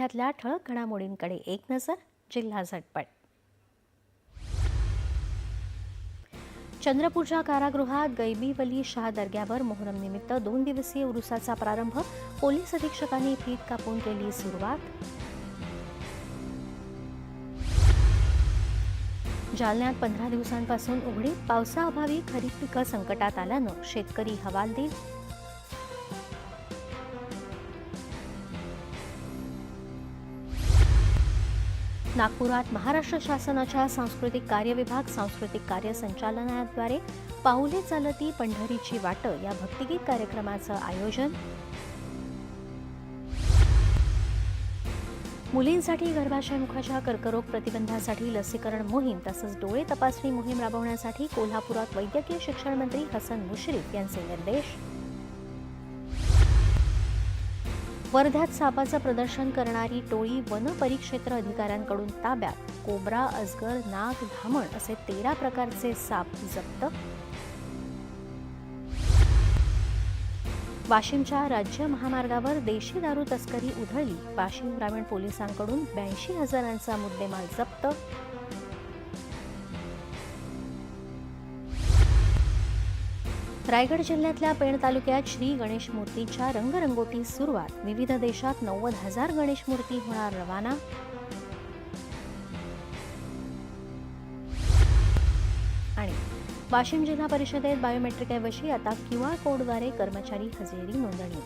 जिल्ह्यातल्या ठळक घडामोडींकडे एक नजर जिल्हा झटपट. चंद्रपूरच्या कारागृहात गैबीवली शाह दर्ग्यावर मोहरम निमित्त दोन दिवसीय उरुसाचा प्रारंभ पोलीस अधीक्षकांनी फीत कापून केली सुरुवात. जालन्यात पंधरा दिवसांपासून उघडीत पावसाअभावी खरीप पिकं संकटात आल्यानं शेतकरी हवालदिल. नागपुरात महाराष्ट्र शासनाच्या सांस्कृतिक कार्य विभाग सांस्कृतिक कार्य संचालनाद्वारे पाऊले चालती पंढरीची वाट या भक्तिगीत कार्यक्रमाचं आयोजन. मुलींसाठी गर्भाशयमुखाच्या कर्करोग प्रतिबंधासाठी लसीकरण मोहीम तसंच डोळे तपासणी मोहीम राबवण्यासाठी कोल्हापुरात वैद्यकीय शिक्षण मंत्री हसन मुश्रीफ यांचे निर्देश. वर्ध्यात सापाचं प्रदर्शन करणारी टोळी वन परिक्षेत्र अधिकाऱ्यांकडून ताब्यात. कोब्रा अजगर नाग धामण असे तेरा प्रकारचे साप जप्त. वाशिमच्या राज्य महामार्गावर देशी दारू तस्करी उधळली. वाशिम ग्रामीण पोलिसांकडून ब्याऐंशी हजारांचा मुद्देमाल जप्त. रायगड जिल्ह्यातल्या पेण तालुक्यात श्री गणेश मूर्तीच्या रंगरंगोटी सुरुवात. विविध देशात नव्वद हजार गणेश मूर्ती होणार रवाना. आणि वाशिम जिल्हा परिषदेत बायोमेट्रिक ऐवजी आता क्यू आर कोडद्वारे कर्मचारी हजेरी नोंदणी.